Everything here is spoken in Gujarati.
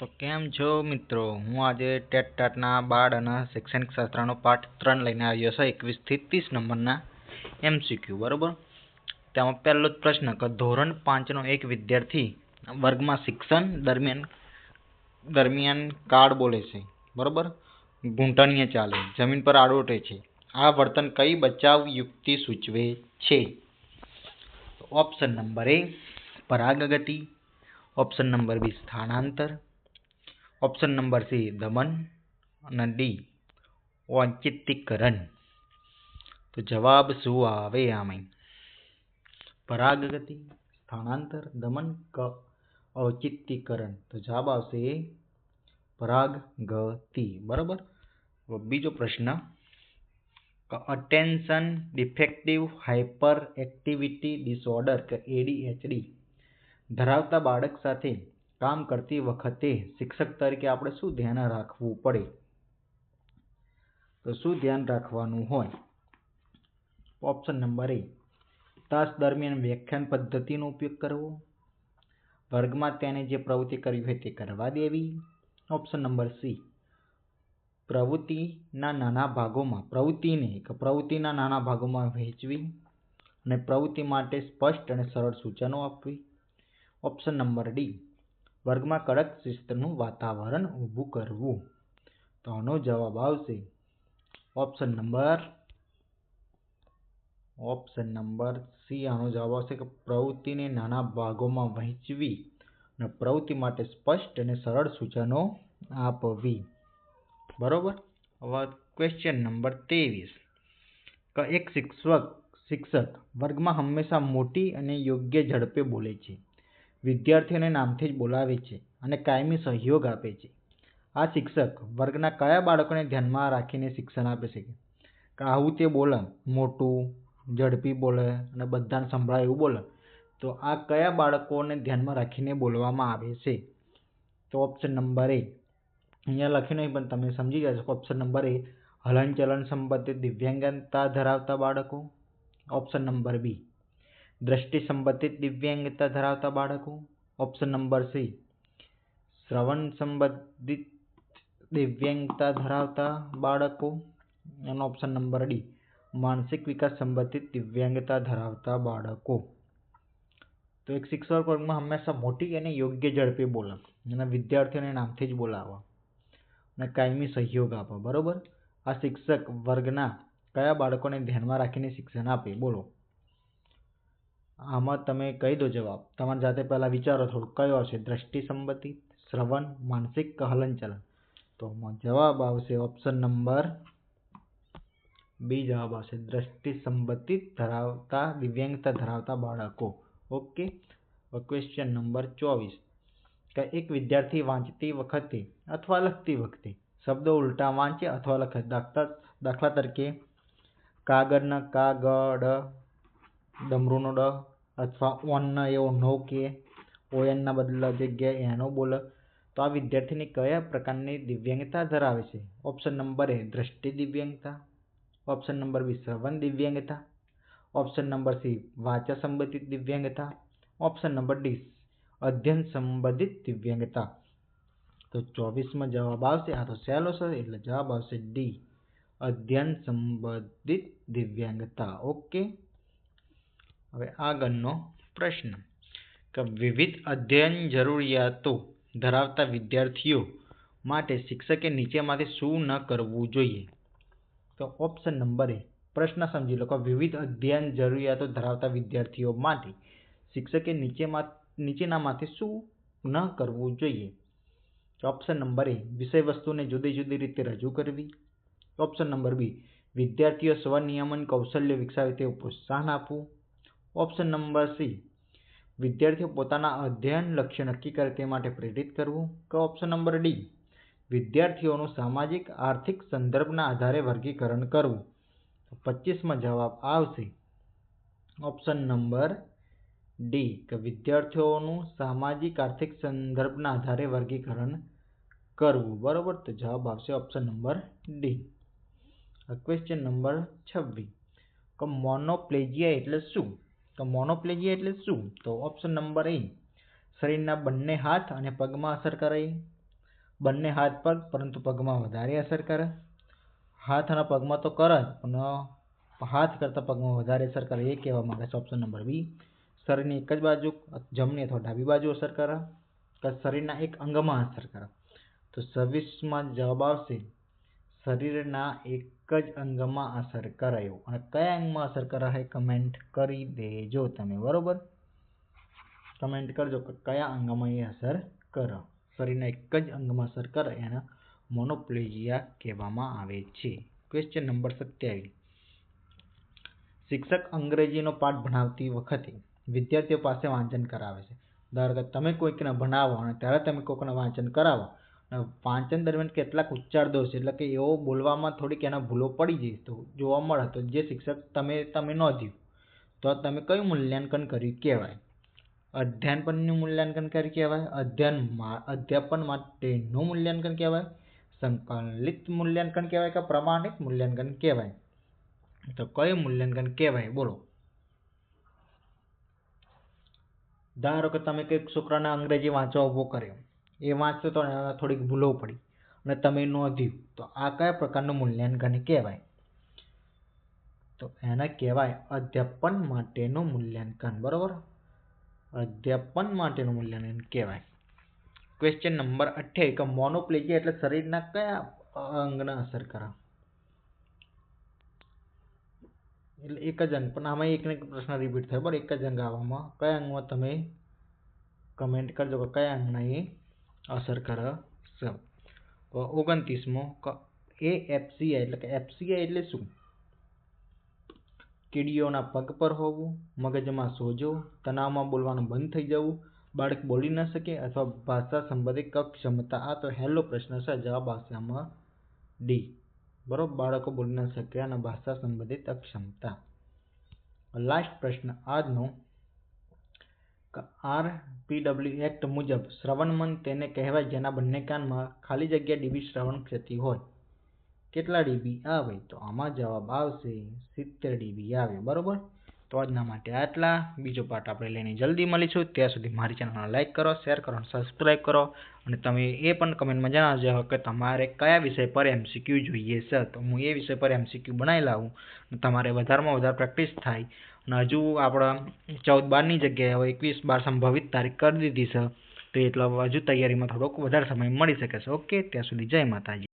તો કેમ છો મિત્રો? હું આજે ટેટ ટાટના બાળ અને શૈક્ષણિક શાસ્ત્રનો પાઠ ત્રણ લઈને આવ્યો છે, એકવીસથી ત્રીસ નંબરના એમસીક્યુ, બરાબર? તેમાં પહેલો જ પ્રશ્ન કે ધોરણ પાંચનો એક વિદ્યાર્થી વર્ગમાં શિક્ષણ દરમિયાન દરમિયાન કાર્ડ બોલે છે, બરાબર? ઘૂંટણીએ ચાલે, જમીન પર આડોટે છે. આ વર્તન કઈ બચાવ યુક્તિ સૂચવે છે? ઓપ્શન નંબર એ, પરાગગતિ. ઓપ્શન નંબર બી, સ્થાનાંતર. ઓપ્શન નંબર સી દમન અને ડી ઔચિત્યકરણ તો જવાબ શું આવે આમાં પરાગગતિ સ્થાનાંતર દમન ક ઔચિત્યકરણ તો જવાબ આવશે પરાગગતિ બરાબર બીજો પ્રશ્ન attention defective hyperactivity disorder કે એડીએચડી ધરાવતા બાળક સાથે કામ કરતી વખતે શિક્ષક તરીકે આપણે શું ધ્યાન રાખવું પડે? તો શું ધ્યાન રાખવાનું હોય? ઓપ્શન નંબર એ તાસ દરમિયાન વ્યાખ્યાન પદ્ધતિનો ઉપયોગ કરવો. વર્ગમાં તેને જે પ્રવૃત્તિ કરવી હોય તે કરવા દેવી. ઓપ્શન નંબર સી પ્રવૃત્તિના નાના ભાગોમાં, પ્રવૃત્તિને કે પ્રવૃત્તિના નાના ભાગોમાં વહેંચવી અને પ્રવૃત્તિ માટે સ્પષ્ટ અને સરળ સૂચનો આપવી. ઓપ્શન નંબર ડી વર્ગમાં કડક શિસ્તનું વાતાવરણ ઊભું કરવું. તો આનો જવાબ આવશે. Option number option number C આનો જવાબ આવશે કે પ્રવૃત્તિને નાના ભાગોમાં વહેંચવી અને પ્રવૃત્તિ માટે સ્પષ્ટ અને સરળ સૂચનો આપવી. બરોબર? હવે ક્વેશ્ચન નંબર ત્રેવીસ. એક શિક્ષક શિક્ષક વર્ગમાં હંમેશા મોટી અને યોગ્ય ઝડપે બોલે છે. વિદ્યાર્થીઓને નામથી જ બોલાવે છે અને કાયમી સહયોગ આપે છે. આ શિક્ષક વર્ગના કયા બાળકોને ધ્યાનમાં રાખીને શિક્ષણ આપે છે? કે આવું તે બોલે, મોટું, ઝડપી બોલે અને બધાને સંભળાય એવું બોલે. તો આ કયા બાળકોને ધ્યાનમાં રાખીને બોલવામાં આવે છે? તો ઓપ્શન નંબર એ અહીંયા લખ્યું નહીં, પણ તમે સમજી ગયા છો ઓપ્શન નંબર એ હલનચલન સંબંધિત દિવ્યાંગતા ધરાવતા બાળકો. ઓપ્શન નંબર બી દ્રષ્ટિ સંબંધિત દિવ્યાંગતા ધરાવતા બાળકો. ઓપ્શન નંબર સી શ્રવણ સંબંધિત દિવ્યાંગતા ધરાવતા બાળકો. એનો ઓપ્શન નંબર ડી માનસિક વિકાસ સંબંધિત દિવ્યાંગતા ધરાવતા બાળકો. તો એક શિક્ષક વર્ગમાં હંમેશા મોટી અને યોગ્ય ઝડપે બોલે અને વિદ્યાર્થીઓને નામથી જ બોલાવવા અને કાયમી સહયોગ આપવા. બરાબર? આ શિક્ષક વર્ગના કયા બાળકોને ધ્યાનમાં રાખીને શિક્ષણ આપે? બોલો. આમાં તમે કહી દો જવાબ. તમારી જાતે પહેલાં વિચારો થોડું. કયો હશે દ્રષ્ટિ સંબંધિત શ્રવણ, માનસિક કે હલનચલન? તો જવાબ આવશે ઓપ્શન નંબર બી જવાબ આવશે. દ્રષ્ટિ સંબંધિત ધરાવતા, દિવ્યાંગતા ધરાવતા બાળકો. ઓકે ક્વેશ્ચન નંબર ચોવીસ. કે એક વિદ્યાર્થી વાંચતી વખતે અથવા લખતી વખતે શબ્દો ઉલટા વાંચે અથવા લખે. દાખલા દાખલા તરીકે કાગળના કાગળ ડમરૂનો ડ અથવા ઓનના એવો નો કે ઓએનના બદલા જગ્યાએ એનો બોલે. તો આ વિદ્યાર્થીની કયા પ્રકારની દિવ્યાંગતા ધરાવે છે? ઓપ્શન નંબર એ દ્રષ્ટિ દિવ્યાંગતા. ઓપ્શન નંબર બી શ્રવણ દિવ્યાંગતા. ઓપ્શન નંબર સી વાચા સંબંધિત દિવ્યાંગતા. ઓપ્શન નંબર ડી અધ્યયન સંબંધિત દિવ્યાંગતા. તો ચોવીસમાં જવાબ આવશે. આ તો સહેલો છે, એટલે જવાબ આવશે ડી. અધ્યયન સંબંધિત દિવ્યાંગતા. ઓકે. હવે આગળનો પ્રશ્ન. કે વિવિધ અધ્યયન જરૂરિયાતો ધરાવતા વિદ્યાર્થીઓ માટે શિક્ષકે નીચેમાંથી શું ન કરવું જોઈએ? તો ઓપ્શન નંબર એ, પ્રશ્ન સમજી લો કે વિવિધ અધ્યયન જરૂરિયાતો ધરાવતા વિદ્યાર્થીઓ માટે શિક્ષકે નીચેમાં, નીચેનામાંથી શું ન કરવું જોઈએ? ઓપ્શન નંબર એ વિષય વસ્તુને જુદી જુદી રીતે રજૂ કરવી. ઓપ્શન નંબર બી, વિદ્યાર્થીઓ સ્વનિયમન કૌશલ્ય વિકસાવે તેવું પ્રોત્સાહન આપવું. ઓપ્શન નંબર સી વિદ્યાર્થીઓ પોતાના અધ્યયન લક્ષ્ય નક્કી કરે તે માટે પ્રેરિત કરવું. કે ઓપ્શન નંબર ડી વિદ્યાર્થીઓનું સામાજિક, આર્થિક સંદર્ભના આધારે વર્ગીકરણ કરવું. પચીસમાં જવાબ આવશે. ઓપ્શન નંબર ડી કે વિદ્યાર્થીઓનું સામાજિક, આર્થિક સંદર્ભના આધારે વર્ગીકરણ કરવું. બરાબર? તો જવાબ આવશે option number D question number છવ્વીસ. કે મોનોપ્લેજિયા એટલે શું? તો મોનોપ્લેજિયા એટલે શું? તો ઓપ્શન નંબર એ શરીરના બંને હાથ અને પગમાં અસર કરે. બંને હાથ, પગ, પરંતુ પગમાં વધારે અસર કરે. હાથ અને પગમાં તો કરે જ, પણ હાથ કરતાં પગમાં વધારે અસર કરે એ કહેવા માંગે છે ઓપ્શન નંબર બી શરીરની એક જ બાજુ, જમણી અથવા ડાબી બાજુ અસર કરે, કે શરીરના એક અંગમાં અસર કરે. તો છવ્વીસમાં જવાબ આવશે. શરીરના એક જ અંગમાં અસર કરાયો. અને કયા અંગમાં અસર કરે કમેન્ટ કરી દેજો તમે, બરાબર? કમેન્ટ કરજો કે કયા અંગમાં એ અસર કરો શરીરના એક જ અંગમાં અસર કરે એને મોનોપ્લેજિયા કહેવામાં આવે છે. ક્વેશ્ચન નંબર સત્યાવીસ. શિક્ષક અંગ્રેજીનો પાઠ ભણાવતી વખતે વિદ્યાર્થીઓ પાસે વાંચન કરાવે છે. ધારો કે તમે કોઈકને ભણાવો અને ત્યારે તમે કોઈકને વાંચન કરાવો વાંચન દરમિયાન કેટલાક ઉચ્ચાર દોષ એટલે કે એવો બોલવામાં થોડીક એના ભૂલો પડી જઈ તો જોવા મળે તો જે શિક્ષક તમે તમે નોંધ્યું તો તમે કયું મૂલ્યાંકન કર્યું કહેવાય? અધ્યાપનનું મૂલ્યાંકન કર્યું કહેવાય? અધ્યયન અધ્યાપન માટેનું મૂલ્યાંકન કહેવાય? સંકલિત મૂલ્યાંકન કહેવાય કે પ્રમાણિત મૂલ્યાંકન કહેવાય? તો કયું મૂલ્યાંકન કહેવાય? બોલો. ધારો કે તમે કંઈક છોકરાને અંગ્રેજી વાંચવા ઊભો કર્યો. એ વાંચ્યું તો થોડીક ભૂલો પડી. અને તમે નોંધ્યું તો આ કયા પ્રકારનું મૂલ્યાંકન કહેવાય? તો એને કહેવાય અધ્યાપન માટેનું મૂલ્યાંકન. બરાબર? અધ્યાપન માટેનું મૂલ્યાંકન કહેવાય. ક્વેશ્ચન નંબર અઠ્યાવીસ. કે મોનોપ્લેજિયા એટલે શરીરના કયા અંગને અસર કરે? એટલે એક જ અંગ. પણ આમાં એક ને એક પ્રશ્ન રિપીટ થાય. બરાબર? એક જ અંગ આવવામાં કયા અંગમાં તમે કમેન્ટ કરજો કયા અંગના એ અસર કરશે ઓગણત્રીસમો એ એફસીઆઈ એટલે કે એફસીઆઈ એટલે શું? કીડીઓના પગ પર હોવું, મગજમાં સોજો, તણાવમાં બોલવાનું બંધ થઈ જવું, બાળક બોલી ન શકે અથવા ભાષા સંબંધિત ક્ષમતા આ તો હેલો પ્રશ્ન છે, જવાબ આમાં ડી બરોબર? બાળકો બોલી ન શકે અને ભાષા સંબંધિત અક્ષમતા લાસ્ટ પ્રશ્ન આજનો આર પીડબ્લ્યુ એક્ટ મુજબ શ્રવણ મન તેને કહેવાય જેના બંને કાનમાં ખાલી જગ્યા ડીબી શ્રવણ ક્ષતિ હોય. કેટલા ડીબી? આવે તો આમાં જવાબ આવશે સિત્તેર ડીબી. આવે બરોબર? તો આજના માટે આટલા. બીજો પાર્ટ આપણે લઈને જલ્દી મળીશું. ત્યાં સુધી મારી ચેનલને લાઇક કરો, શેર કરો અને સબસ્ક્રાઈબ કરો. અને તમે એ પણ કમેન્ટમાં જણાવજો કે તમારે કયા વિષય પર એમસીક્યુ જોઈએ છે. તો હું એ વિષય પર એમસીક્યુ બનાવી લાવું. તમારે વધારેમાં વધારે પ્રેક્ટિસ થાય. અને હજુ આપણે ચૌદ બારની જગ્યાએ હવે એકવીસ બાર સંભવિત તારીખ કરી દીધી છે. તો એટલે હજુ તૈયારીમાં થોડોક વધારે સમય મળી શકે છે. ઓકે, ત્યાં સુધી જય માતાજી.